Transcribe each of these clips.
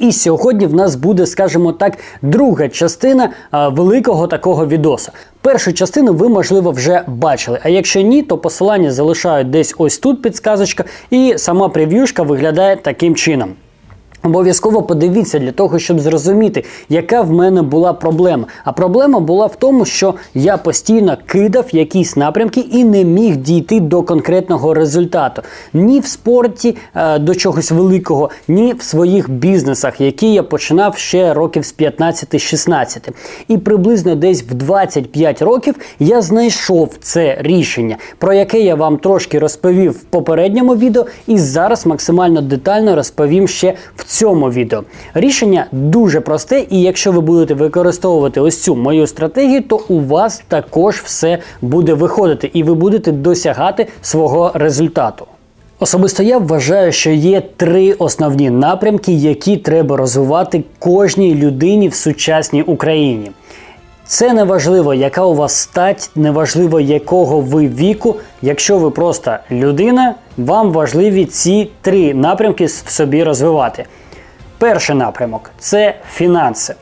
І сьогодні в нас буде, скажімо так, друга частина а, великого такого відоса. Першу частину ви, можливо, вже бачили. А якщо ні, то посилання залишають десь ось тут підсказочка, і сама прев'юшка виглядає таким чином. Обов'язково подивіться для того, щоб зрозуміти, яка в мене була проблема. А проблема була в тому, що я постійно кидав якісь напрямки і не міг дійти до конкретного результату. Ні в спорті е, до чогось великого, ні в своїх бізнесах, які я починав ще років з 15-16. І приблизно десь в 25 років я знайшов це рішення, про яке я вам трошки розповів в попередньому відео, і зараз максимально детально розповім ще в цьому відео. Рішення дуже просте, і якщо ви будете використовувати ось цю мою стратегію, то у вас також все буде виходити, і ви будете досягати свого результату. Особисто я вважаю, що є три основні напрямки, які треба розвивати кожній людині в сучасній Україні. Це не важливо, яка у вас стать, не важливо, якого ви віку. Якщо ви просто людина, вам важливі ці три напрямки в собі розвивати. Перший напрямок це фінанси.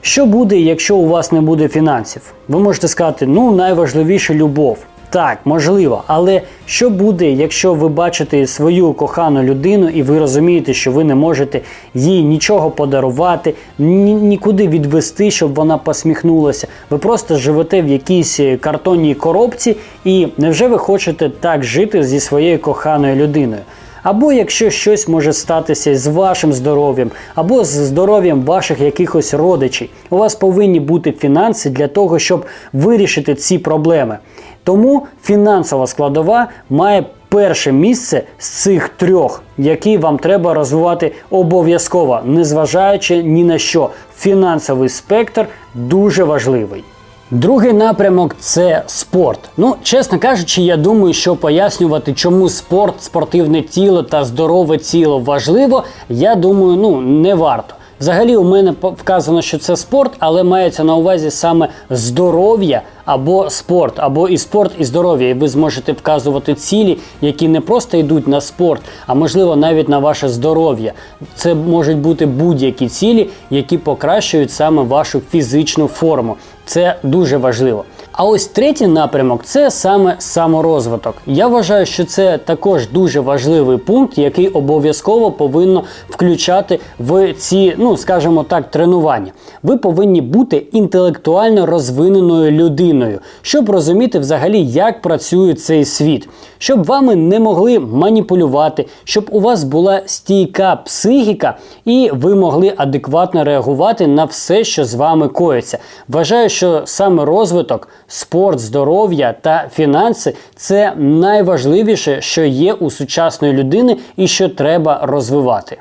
Що буде, якщо у вас не буде фінансів? Ви можете сказати, ну найважливіше любов. Так, можливо, але що буде, якщо ви бачите свою кохану людину і ви розумієте, що ви не можете їй нічого подарувати, ні, нікуди відвести, щоб вона посміхнулася. Ви просто живете в якійсь картонній коробці, і невже ви хочете так жити зі своєю коханою людиною? Або якщо щось може статися з вашим здоров'ям, або з здоров'ям ваших якихось родичів, у вас повинні бути фінанси для того, щоб вирішити ці проблеми. Тому фінансова складова має перше місце з цих трьох, які вам треба розвивати обов'язково, незважаючи ні на що. Фінансовий спектр дуже важливий. Другий напрямок це спорт. Ну, чесно кажучи, я думаю, що пояснювати, чому спорт, спортивне тіло та здорове тіло важливо, я думаю, ну не варто. Взагалі, у мене вказано, що це спорт, але мається на увазі саме здоров'я або спорт, або і спорт, і здоров'я. І ви зможете вказувати цілі, які не просто йдуть на спорт, а можливо навіть на ваше здоров'я. Це можуть бути будь-які цілі, які покращують саме вашу фізичну форму. Це дуже важливо. А ось третій напрямок це саме саморозвиток. Я вважаю, що це також дуже важливий пункт, який обов'язково повинно включати в ці, ну скажімо так, тренування. Ви повинні бути інтелектуально розвиненою людиною, щоб розуміти взагалі, як працює цей світ, щоб вами не могли маніпулювати, щоб у вас була стійка психіка, і ви могли адекватно реагувати на все, що з вами коїться. Вважаю, що саме розвиток спорт, здоров'я та фінанси це найважливіше, що є у сучасної людини і що треба розвивати.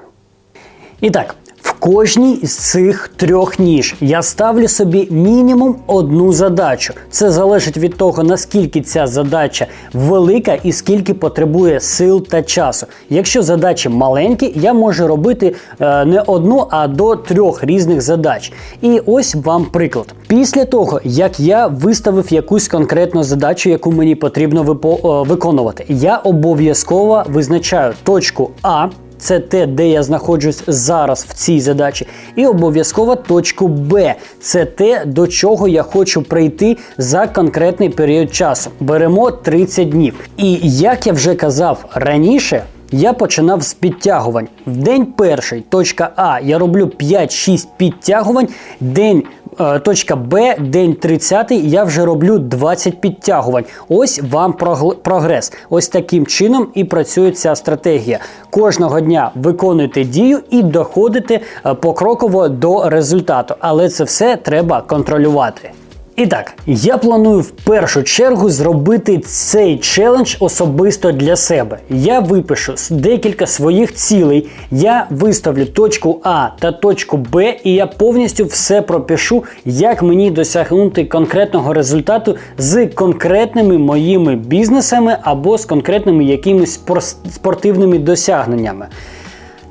І так, кожній з цих трьох ніж я ставлю собі мінімум одну задачу. Це залежить від того, наскільки ця задача велика і скільки потребує сил та часу. Якщо задачі маленькі, я можу робити е, не одну, а до трьох різних задач. І ось вам приклад. Після того, як я виставив якусь конкретну задачу, яку мені потрібно випо- е, виконувати, я обов'язково визначаю точку А. Це те, де я знаходжусь зараз в цій задачі, і обов'язково точку Б. Це те, до чого я хочу прийти за конкретний період часу. Беремо 30 днів. І як я вже казав раніше. Я починав з підтягувань. В день перший, точка А, я роблю 5-6 підтягувань. День точка Б, день 30, я вже роблю 20 підтягувань. Ось вам прогрес. Ось таким чином і працює ця стратегія. Кожного дня виконуйте дію і доходите е, покроково до результату. Але це все треба контролювати. І так, я планую в першу чергу зробити цей челендж особисто для себе. Я випишу декілька своїх цілей, я виставлю точку А та точку Б, і я повністю все пропишу, як мені досягнути конкретного результату з конкретними моїми бізнесами або з конкретними якимись спор- спортивними досягненнями.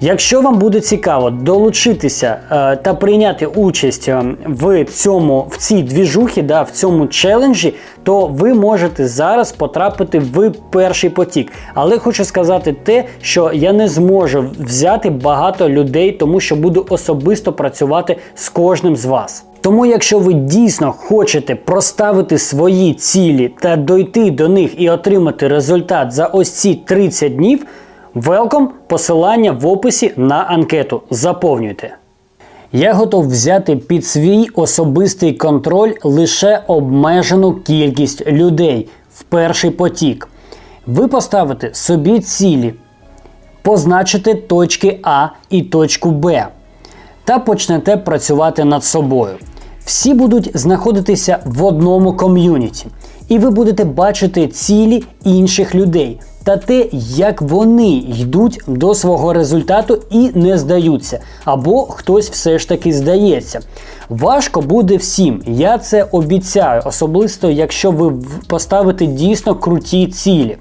Якщо вам буде цікаво долучитися е, та прийняти участь е, в цьому в цій двіжухі, да, в цьому челенджі, то ви можете зараз потрапити в перший потік. Але хочу сказати те, що я не зможу взяти багато людей, тому що буду особисто працювати з кожним з вас. Тому, якщо ви дійсно хочете проставити свої цілі та дойти до них і отримати результат за ось ці 30 днів, велком, посилання в описі на анкету. Заповнюйте. Я готов взяти під свій особистий контроль лише обмежену кількість людей в перший потік. Ви поставите собі цілі, позначите точки А і точку Б та почнете працювати над собою. Всі будуть знаходитися в одному ком'юніті, і ви будете бачити цілі інших людей та те, як вони йдуть до свого результату і не здаються, або хтось все ж таки здається. Важко буде всім, я це обіцяю, особисто якщо ви поставите дійсно круті цілі.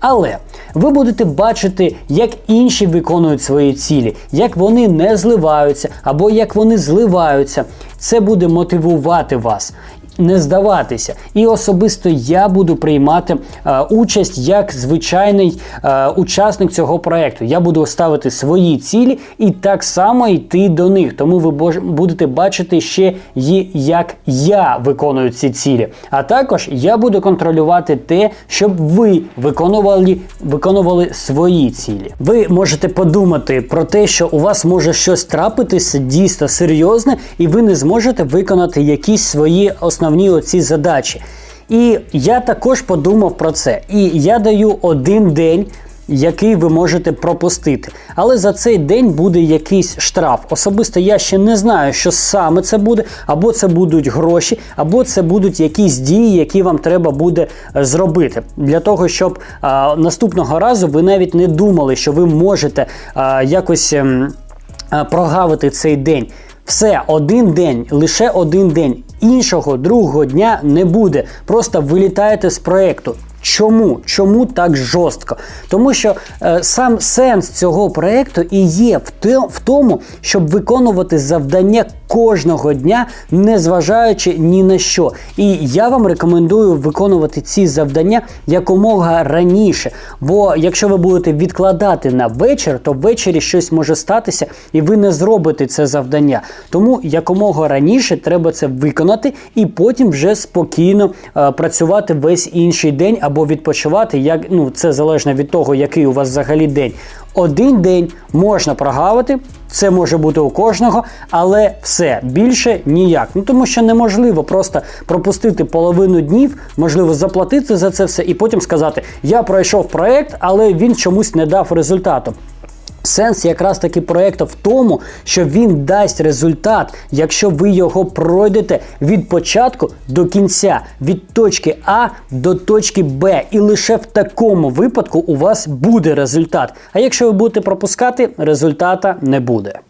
Але ви будете бачити, як інші виконують свої цілі, як вони не зливаються або як вони зливаються. Це буде мотивувати вас. Не здаватися, і особисто я буду приймати е, участь як звичайний е, учасник цього проекту. Я буду ставити свої цілі і так само йти до них. Тому ви будете бачити ще і як я виконую ці цілі. А також я буду контролювати те, щоб ви виконували, виконували свої цілі. Ви можете подумати про те, що у вас може щось трапитися дійсно серйозне, і ви не зможете виконати якісь свої основні оці задачі. І я також подумав про це. І я даю один день який ви можете пропустити. Але за цей день буде якийсь штраф. Особисто я ще не знаю, що саме це буде, або це будуть гроші, або це будуть якісь дії, які вам треба буде е, зробити. Для того, щоб а, наступного разу ви навіть не думали, що ви можете а, якось. ем, а, прогавити цей день. Все, один день, лише один день. Іншого другого дня не буде. Просто вилітаєте з проєкту. Чому? Чому так жорстко? Тому що е, сам сенс цього проєкту і є в, тому, щоб виконувати завдання кожного дня, не зважаючи ні на що. І я вам рекомендую виконувати ці завдання якомога раніше. Бо якщо ви будете відкладати на вечір, то ввечері щось може статися, і ви не зробите це завдання. Тому якомога раніше треба це виконати, і потім вже спокійно е, працювати весь інший день або відпочивати. Як ну це залежно від того, який у вас взагалі день. Один день можна прогавити, це може бути у кожного, але все більше ніяк. Ну тому що неможливо просто пропустити половину днів, можливо, заплатити за це все і потім сказати: Я пройшов проект, але він чомусь не дав результату. Сенс якраз таки проекту в тому, що він дасть результат, якщо ви його пройдете від початку до кінця, від точки А до точки Б. І лише в такому випадку у вас буде результат. А якщо ви будете пропускати, результата не буде.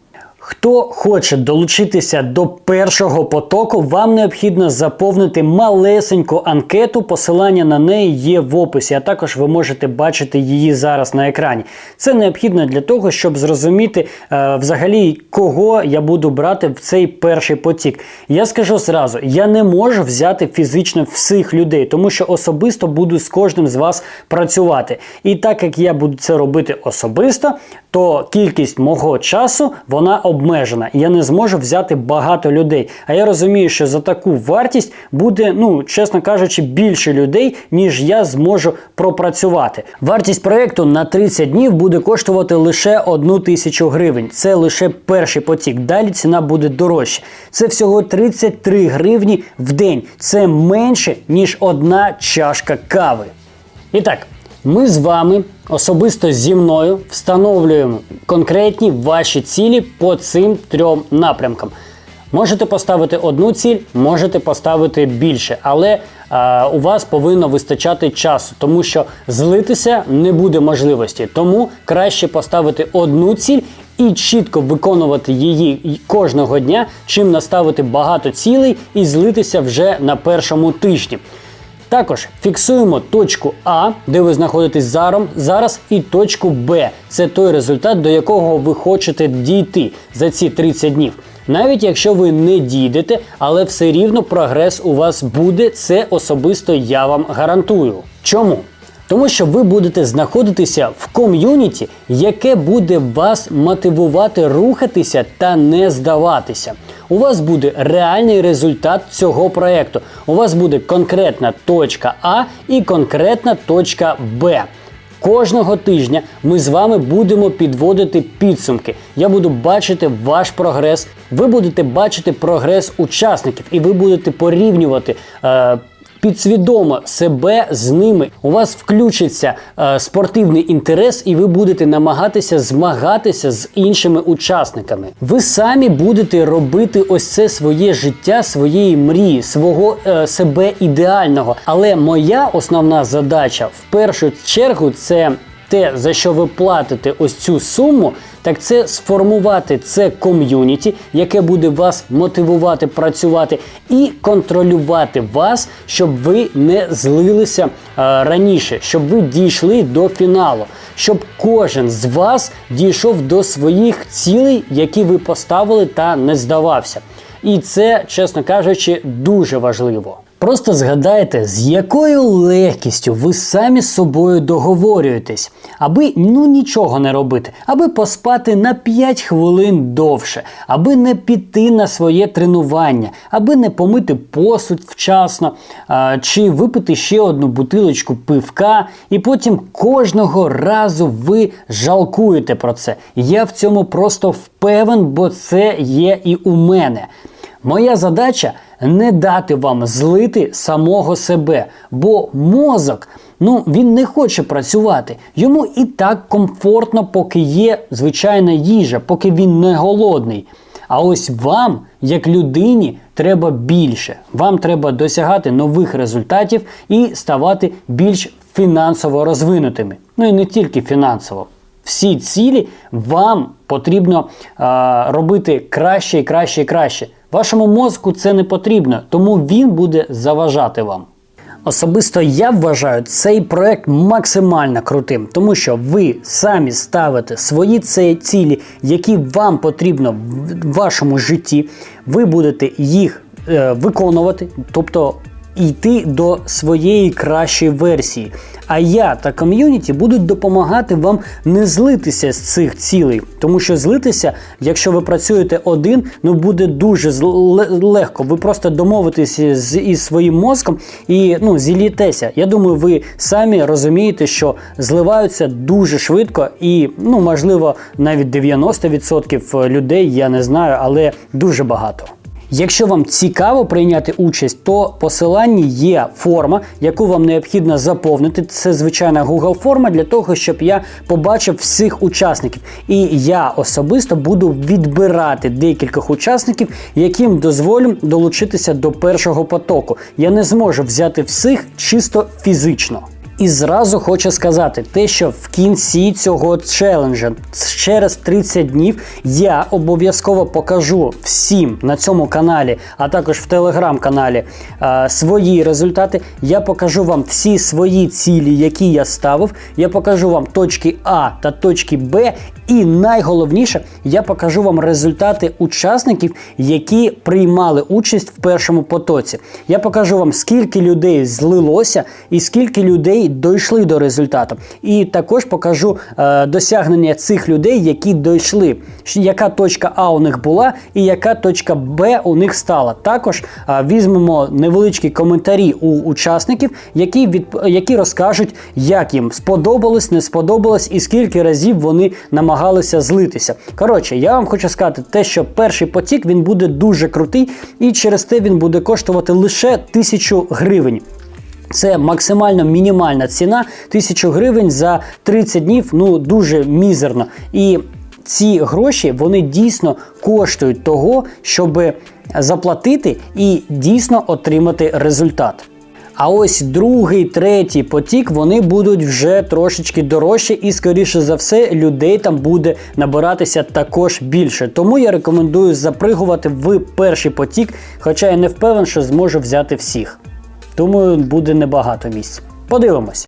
Хто хоче долучитися до першого потоку, вам необхідно заповнити малесеньку анкету. Посилання на неї є в описі, а також ви можете бачити її зараз на екрані. Це необхідно для того, щоб зрозуміти е, взагалі, кого я буду брати в цей перший потік. Я скажу зразу: я не можу взяти фізично всіх людей, тому що особисто буду з кожним з вас працювати. І так як я буду це робити особисто, то кількість мого часу вона обмежена. Я не зможу взяти багато людей. А я розумію, що за таку вартість буде, ну чесно кажучи, більше людей, ніж я зможу пропрацювати. Вартість проекту на 30 днів буде коштувати лише 1 тисячу гривень. Це лише перший потік. Далі ціна буде дорожча. Це всього 33 гривні в день. Це менше ніж одна чашка кави. І так, ми з вами особисто зі мною встановлюємо конкретні ваші цілі по цим трьом напрямкам. Можете поставити одну ціль, можете поставити більше, але е, у вас повинно вистачати часу, тому що злитися не буде можливості. Тому краще поставити одну ціль і чітко виконувати її кожного дня, чим наставити багато цілей і злитися вже на першому тижні. Також фіксуємо точку А, де ви знаходитесь заром- зараз, і точку Б. Це той результат, до якого ви хочете дійти за ці 30 днів. Навіть якщо ви не дійдете, але все рівно прогрес у вас буде, це особисто я вам гарантую. Чому? Тому що ви будете знаходитися в ком'юніті, яке буде вас мотивувати рухатися та не здаватися. У вас буде реальний результат цього проекту. У вас буде конкретна точка А і конкретна точка Б. Кожного тижня ми з вами будемо підводити підсумки. Я буду бачити ваш прогрес. Ви будете бачити прогрес учасників, і ви будете порівнювати. Е, Підсвідомо себе з ними. У вас включиться е, спортивний інтерес, і ви будете намагатися змагатися з іншими учасниками. Ви самі будете робити ось це своє життя, своєї мрії, свого е, себе ідеального. Але моя основна задача в першу чергу це те, за що ви платите ось цю суму, так це сформувати це ком'юніті, яке буде вас мотивувати працювати, і контролювати вас, щоб ви не злилися е, раніше, щоб ви дійшли до фіналу, щоб кожен з вас дійшов до своїх цілей, які ви поставили, та не здавався. І це, чесно кажучи, дуже важливо. Просто згадайте, з якою легкістю ви самі з собою договорюєтесь, аби ну нічого не робити, аби поспати на 5 хвилин довше, аби не піти на своє тренування, аби не помити посуд вчасно, а, чи випити ще одну бутилочку пивка, і потім кожного разу ви жалкуєте про це. Я в цьому просто впевнен, бо це є і у мене. Моя задача не дати вам злити самого себе, бо мозок ну, він не хоче працювати. Йому і так комфортно, поки є звичайна їжа, поки він не голодний. А ось вам, як людині, треба більше. Вам треба досягати нових результатів і ставати більш фінансово розвинутими. Ну і не тільки фінансово. Всі цілі вам потрібно а, робити краще і краще і краще. Вашому мозку це не потрібно, тому він буде заважати вам. Особисто я вважаю цей проект максимально крутим, тому що ви самі ставите свої ці- цілі, які вам потрібно в вашому житті. Ви будете їх е, виконувати, тобто йти до своєї кращої версії. А я та ком'юніті будуть допомагати вам не злитися з цих цілей, тому що злитися, якщо ви працюєте один, ну буде дуже легко. Ви просто домовитеся з із своїм мозком і ну зілітеся. Я думаю, ви самі розумієте, що зливаються дуже швидко, і ну можливо навіть 90% людей, я не знаю, але дуже багато. Якщо вам цікаво прийняти участь, то посиланні є форма, яку вам необхідно заповнити. Це звичайна Google форма для того, щоб я побачив всіх учасників. І я особисто буду відбирати декількох учасників, яким дозволю долучитися до першого потоку. Я не зможу взяти всіх чисто фізично. І зразу хочу сказати, те, що в кінці цього челенджа через 30 днів я обов'язково покажу всім на цьому каналі, а також в телеграм-каналі е, свої результати. Я покажу вам всі свої цілі, які я ставив. Я покажу вам точки А та точки Б. І найголовніше, я покажу вам результати учасників, які приймали участь в першому потоці. Я покажу вам, скільки людей злилося і скільки людей дійшли до результату. І також покажу е, досягнення цих людей, які дійшли, яка точка А у них була і яка точка Б у них стала. Також е, візьмемо невеличкі коментарі у учасників, які, від, які розкажуть, як їм сподобалось, не сподобалось і скільки разів вони намагалися злитися. Коротше, я вам хочу сказати, те, що перший потік він буде дуже крутий, і через те він буде коштувати лише тисячу гривень. Це максимально мінімальна ціна 1000 гривень за 30 днів. Ну дуже мізерно. І ці гроші вони дійсно коштують того, щоб заплатити і дійсно отримати результат. А ось другий, третій потік вони будуть вже трошечки дорожчі, і скоріше за все, людей там буде набиратися також більше. Тому я рекомендую запригувати в перший потік, хоча я не впевнений, що зможу взяти всіх. Думаю, буде небагато місць. Подивимось.